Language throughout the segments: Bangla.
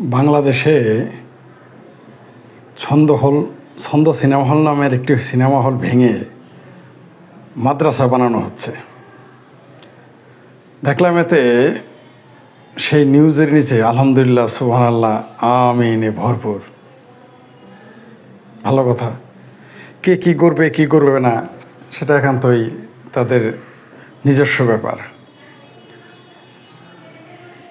বাংলাদেশে ছন্দ হল, ছন্দ সিনেমা হল নামের একটি সিনেমা হল ভেঙে মাদ্রাসা বানানো হচ্ছে। দেখলাম এতে সেই নিউজের নিচে, আলহামদুলিল্লাহ সুবহান আল্লাহ আমিনে ভরপুর। ভালো কথা। কে কি করবে কি করবে না, সেটা একান্তই তাদের নিজস্ব ব্যাপার।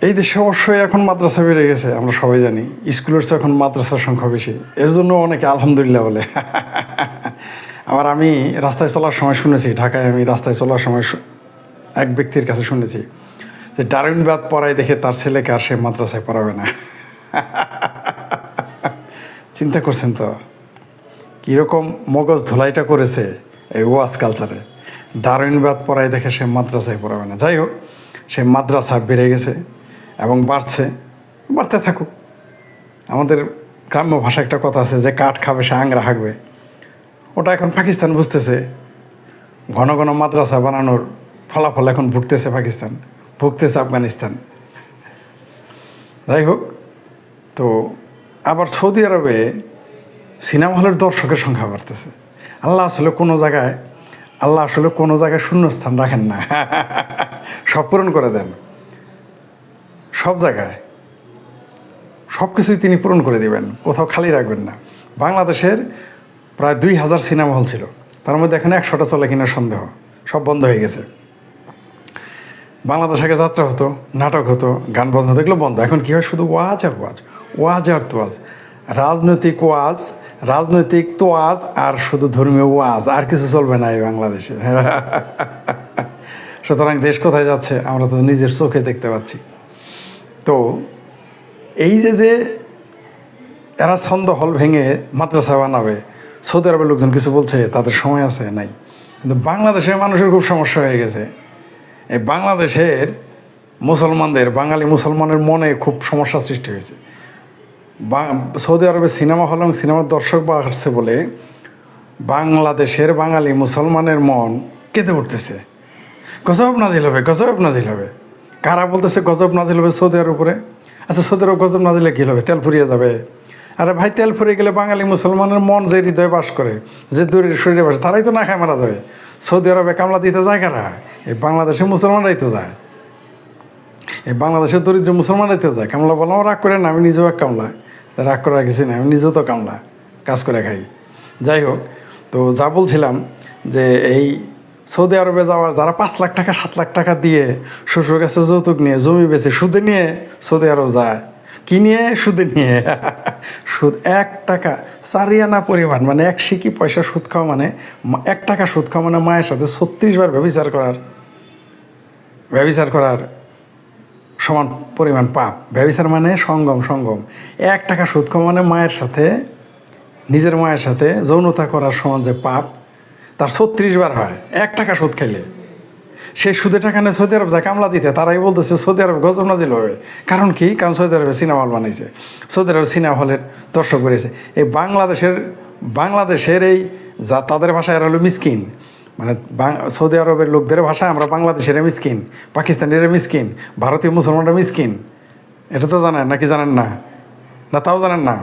এই দেশে অবশ্যই এখন মাদ্রাসা বেড়ে গেছে, আমরা সবাই জানি। স্কুলের চেয়ে এখন মাদ্রাসার সংখ্যা বেশি। এর জন্য অনেকে আলহামদুলিল্লাহ বলে। আবার আমি রাস্তায় চলার সময় শুনেছি, ঢাকায় আমি রাস্তায় চলার সময় এক ব্যক্তির কাছে শুনেছি যে ডারুইনবাদ পড়ায় দেখে তার ছেলেকে আর সে মাদ্রাসায় পড়াবে না। চিন্তা করছেন তো? কীরকম মগজ ধোলাইটা করেছে এই ওয়াজ কালচারে। ডারউইনবাদ পড়ায় দেখে সে মাদ্রাসায় পড়াবে না। যাই হোক, সে মাদ্রাসা বেড়ে গেছে। এবং বাড়ছে, বাড়তে থাকুক। আমাদের গ্রাম্য ভাষায় একটা কথা আছে যে, কাঠ খাবে সে আংরা হাঁকবে ওটা এখন পাকিস্তান বুঝতেছে। ঘন ঘন মাদ্রাসা বানানোর ফলাফল এখন ভুগতেছে পাকিস্তান, ভুগতেছে আফগানিস্তান। যাই হোক, তো আবার সৌদি আরবে সিনেমা হলের দর্শকের সংখ্যা বাড়তেছে। আল্লাহ আসলে কোনো জায়গায়, আল্লাহ আসলে কোনো জায়গায় শূন্যস্থান রাখেন না। সব পূরণ করে দেন। সব জায়গায় সব কিছুই তিনি পূরণ করে দিবেন, কোথাও খালি রাখবেন না। বাংলাদেশের প্রায় দুই হাজার সিনেমা হল ছিল, তার মধ্যে এখন একশোটা চলে কিনা সন্দেহ, সব বন্ধ হয়ে গেছে। বাংলাদেশ আগে যাত্রা হতো, নাটক হতো, গান বাজনা হতো, এগুলো বন্ধ। এখন কী হয়? শুধু ওয়াজ আর ওয়াজ ওয়াজ আর তোয়াজ। রাজনৈতিক ওয়াজ, রাজনৈতিক তোয়াজ আর শুধু ধর্মীয় ওয়াজ, আর কিছু চলবে না এই বাংলাদেশে। সুতরাং দেশ কোথায় যাচ্ছে, আমরা তো নিজের চোখে দেখতে পাচ্ছি। তো এই যে যে এরা ছন্দ হল ভেঙে মাদ্রাসা বানাবে, সৌদি আরবের লোকজন কিছু বলছে, তাদের সময় আছে, নাই। কিন্তু বাংলাদেশের মানুষের খুব সমস্যা হয়ে গেছে। এই বাংলাদেশের মুসলমানদের, বাঙালি মুসলমানের মনে খুব সমস্যা সৃষ্টি হয়েছে। সৌদি আরবে সিনেমা হল এবং সিনেমার দর্শক বা বাড়ছে বলে বাংলাদেশের বাঙালি মুসলমানের মন কেঁদে উঠতেছে। গজব নাজিল হবে, গজব নাজিল হবে। কারা বলতেছে গজব নাজিল হবে সৌদি উপরে? আচ্ছা সৌদি আরব গজব নাজিলে কী হবে? তেল ফুরিয়ে যাবে। আরে ভাই, তেল ফুরিয়ে গেলে বাঙালি মুসলমানের মন যে হৃদয়ে বাস করে, যে দূরের শরীরে বাস, তারাই তো না খায় মারা যাবে। সৌদি আরবে কামলা দিতে যায় কারা? এই বাংলাদেশের মুসলমানরাই তো যায়। এই বাংলাদেশের দরিদ্র মুসলমানরাই তো যায়। কামলা বললাম রাগ করে না, আমি নিজেও এক কামলা। রাগ করার কিছু না আমি নিজেও তো কামলা, কাজ করে খাই। যাই হোক, তো যা বলছিলাম যে এই সৌদি আরবে যাওয়ার যারা পাঁচ লাখ টাকা, সাত লাখ টাকা দিয়ে শ্বশুর কাছে যৌতুক নিয়ে, জমি বেচে সুদে নিয়ে সৌদি আরব যায়। কি নিয়ে? সুদে নিয়ে। সুদ, এক টাকা, চারিয়ানা পরিমাণ মানে এক সিকি পয়সা সুদ খাওয়া মানে এক টাকা সুদ খাওয়া মানে মায়ের সাথে ছত্রিশ বার ব্যবচার করার ব্যবচার করার সমান পরিমাণ পাপ। ব্যবচার মানে সঙ্গম সঙ্গম। এক টাকা সুদ খাওয়া মানে মায়ের সাথে, নিজের মায়ের সাথে যৌনতা করার সমান যে পাপ তার ছত্রিশ বার হয়, এক টাকা সুদ খাইলে। সেই সুদে টাকা নিয়ে সৌদি আরব যায়, কামলা দিতে। তারাই বলতেছে, সৌদি আরব গজব নাজিল হবে। কারণ কি? কারণ সৌদি আরবে সিনেমা হল বানাইছে। সৌদি আরবে সিনেমা হলের দর্শক বেরিয়েছে এই বাংলাদেশের বাংলাদেশের এই যা তাদের ভাষায় এরা হলো মিসকিন। মানে সৌদি আরবের লোকদের ভাষায় আমরা বাংলাদেশের মিসকিন, পাকিস্তানের মিসকিন, ভারতীয় মুসলমানরা মিসকিন। এটা তো জানেন নাকি জানেন না? না, তাও জানেন না।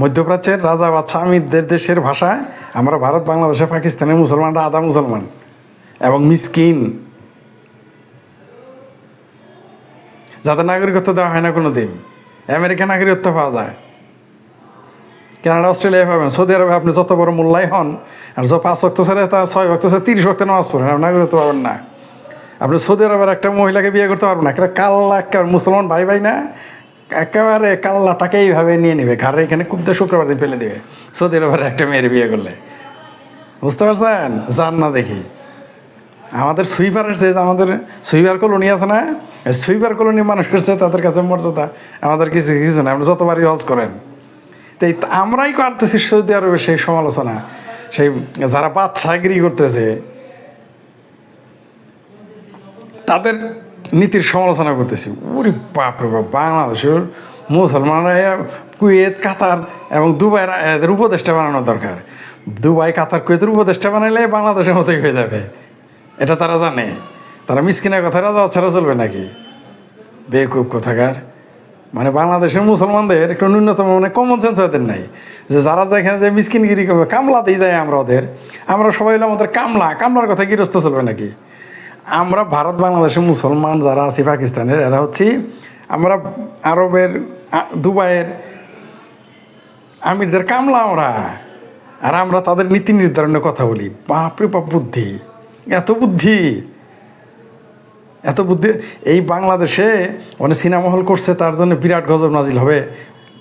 মধ্যপ্রাচ্যের রাজা বাচ্চা আমিরদের দেশের ভাষায় আমরা ভারত, বাংলাদেশে পাকিস্তানের মুসলমানরা আধা মুসলমান এবং মিসকিন। যাদের নাগরিকত্ব দেওয়া হয় না কোনো দিন আমেরিকা নাগরিকত্ব পাওয়া যায়। কানাডা, অস্ট্রেলিয়া পাবেন সৌদি আরবে আপনি যত বড় মূল্যায় হন, আর যত পাঁচ ভক্ত ছেড়ে তা ছয় ভক্ত ছেড়ে তিরিশ ভক্ত নামাজ পড়েন, আপনি নাগরিকত্ব পাবেন না। আপনি সৌদি আরবের একটা মহিলাকে বিয়ে করতে পারবেন না। কাল্লা মুসলমান ভাই ভাই না? একেবারে কাল্লাটাকে এইভাবে নিয়ে নেবে। ঘরে এখানে কুবদে শুক্রবার দিন ফেলে দেবে। সৌদি আরবের একটা মেয়ের বিয়ে করলে। বুঝতে পারছেন? যান না দেখি। আমাদের সুইপারের চেয়ে আমাদের সুইপার কলোনি আছে না সুইপার কলোনি মানুষ চেয়ে তাদের কাছে মর্যাদা আমাদের কিছু কিছু না। আপনি যতবারই হজ করেন। তাই আমরাই করতেছি সৌদি আরবে সেই সমালোচনা। সেই যারা বাদশাগিরি করতেছে, তাদের নীতির সমালোচনা করতেছি। ওরে বাপরে বাপ, বাংলাদেশের মুসলমানরা কুয়েত, কাতার এবং দুবাইয়ের এদের উপদেষ্টা বানানো দরকার। দুবাই, কাতার, কুয়েতের উপদেষ্টা বানাইলে বাংলাদেশের মতোই হয়ে যাবে। এটা তারা জানে। তারা মিসকিনের কথা রাজা ছাড়া চলবে নাকি? বেকুব কোথাকার। মানে বাংলাদেশের মুসলমানদের একটু ন্যূনতম মানে কমন সেন্স ওদের নাই। যে যারা যেখানে যে মিসকিনগিরি করবে কামলাতেই যায় আমরা ওদের। আমরা সবাই হলো আমাদের কামলা। কামলার কথা গিরস্ত চলবে নাকি? আমরা ভারত, বাংলাদেশের মুসলমান যারা আছি, পাকিস্তানের, এরা হচ্ছি আমরা আরবের দুবাইয়ের আমিরদের কামলা আমরা আর আমরা তাদের নীতি নির্ধারণের কথা বলি। বাপরে বাপ, বুদ্ধি। এত বুদ্ধি। এত বুদ্ধি। এই বাংলাদেশে অনেক সিনেমা হল করছে, তার জন্য বিরাট গজব নাজিল হবে।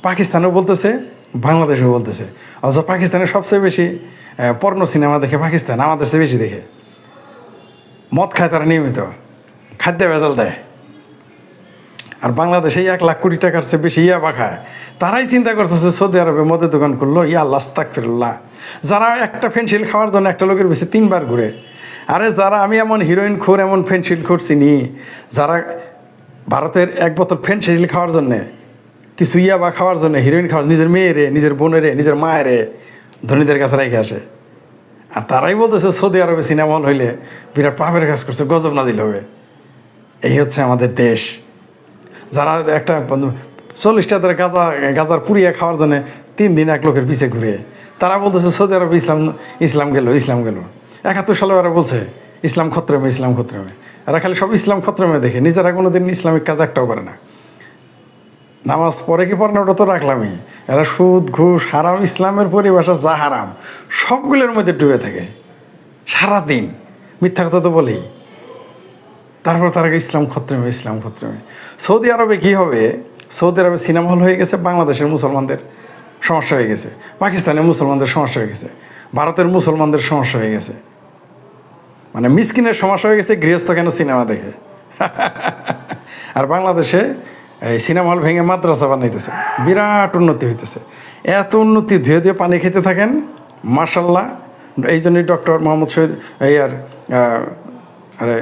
পাকিস্তানেও বলতেছে, বাংলাদেশেও বলতেছে। অথচ পাকিস্তানে সবচেয়ে বেশি পর্ণ সিনেমা দেখে পাকিস্তান, আমাদের চেয়ে বেশি দেখে। মদ খায় তারা নিয়মিত। খাদ্য ভেজাল দেয়। আর বাংলাদেশে এক লাখ কোটি টাকার চেয়ে বেশি ইয়াবা খায়। তারাই চিন্তা করতেছে সৌদি আরবে মদের দোকান করল ইয়া আল্লাহ তাকফিরুল্লাহ যারা একটা ফেন্সিল খাওয়ার জন্য একটা লোকের বেশি তিনবার ঘুরে। আরে যারা আমি এমন হিরোইন, খোর, এমন ফেন্সিল খোর চিনি, যারা ভারতের এক বোতল ফেন্সিল খাওয়ার জন্যে, কিছু ইয়াবা খাওয়ার জন্য, হিরোইন খাওয়ার, নিজের মেয়েরে নিজের বোনেরে নিজের মায়েরে ধনীদের কাছে রেখে আসে। আর তারাই বলতেছে সৌদি আরবে সিনেমা হল হইলে বিরাট পাপের কাজ করছে, গজব নাজিল হবে। এই হচ্ছে আমাদের দেশ। যারা একটা চল্লিশটা ধরে গাঁজা, গাঁজার পুড়িয়ে খাওয়ার জন্য তিন দিন এক লোকের পিছে ঘুরে। তারা বলতেছে সৌদি আরব ইসলাম ইসলাম গেল ইসলাম গেল। একাত্তর সালে ওরা বলছে, ইসলাম খত্রমে ইসলাম খত্রমে। এরা খালি সব ইসলাম খত্রমে দেখে, নিজেরা কোনো দিন ইসলামিক কাজ একটাও করে না। নামাজ পড়ে কি পড়ে না, ওটা তো রাখলামই। এরা সুদ, ঘুষ, হারাম, ইসলামের পরিভাষা যা হারাম, সবগুলোর মধ্যে ডুবে থাকে। সারাদিন। মিথ্যা কথা তো বলেই। তারপর তারা ইসলাম খত্রমে ইসলাম খত্রমে সৌদি আরবে কি হবে? সৌদি আরবে সিনেমা হল হয়ে গেছে, বাংলাদেশের মুসলমানদের সমস্যা হয়ে গেছে। পাকিস্তানের মুসলমানদের সমস্যা হয়ে গেছে। ভারতের মুসলমানদের সমস্যা হয়ে গেছে। মানে মিসকিনের সমস্যা হয়ে গেছে, গৃহস্থ কেন সিনেমা দেখে? আর বাংলাদেশে এই সিনেমা হল ভেঙে মাদ্রাসা বানাইতেছে। বিরাট উন্নতি হইতেছে। এত উন্নতি ধুয়ে ধুয়ে পানি খেতে থাকেন মার্শাল্লাহ এই জন্যই ডক্টর মোহাম্মদ শহীদ, এই আর আরে,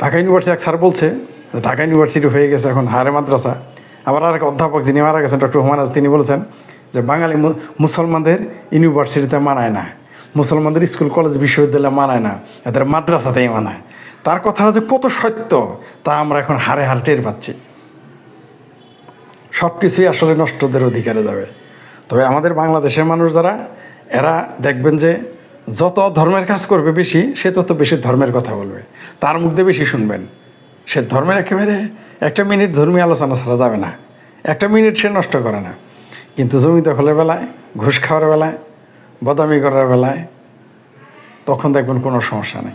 ঢাকা ইউনিভার্সিটি এক স্যার বলছে, ঢাকা ইউনিভার্সিটি হয়ে গেছে এখন হারে মাদ্রাসা। আবার আর এক অধ্যাপক যিনি মারা গেছেন, ডক্টর হুমায়ুন তিনি বলেছেন যে বাঙালি মুসলমানদের ইউনিভার্সিটিতে মানায় না। মুসলমানদের স্কুল, কলেজ, বিশ্ববিদ্যালয় মানায় না। এদের মাদ্রাসাতেই মানায়। তার কথাটা যে কত সত্য, তা আমরা এখন হারে হারে টের পাচ্ছি। সব কিছুই আসলে নষ্টদের অধিকারে যাবে। তবে আমাদের বাংলাদেশের মানুষ যারা, এরা দেখবেন যে যত ধর্মের কাজ করবে বেশি, সে তত বেশি ধর্মের কথা বলবে। তার মুখ দিয়ে বেশি শুনবেন। সে ধর্মের একেবারে একটা মিনিট ধর্মীয় আলোচনা ছাড়া যাবে না। একটা মিনিট সে নষ্ট করে না। কিন্তু জমি দখলের বেলায়, ঘুষ খাওয়ার বেলায়, বদামি করার বেলায়, তখন দেখবেন কোনো সমস্যা নেই।